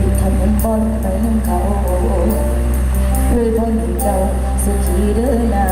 ที่ทำมันป้อนไปน้ำเขาเคยพ่อนึ่เจ้าสุขีเด้อนา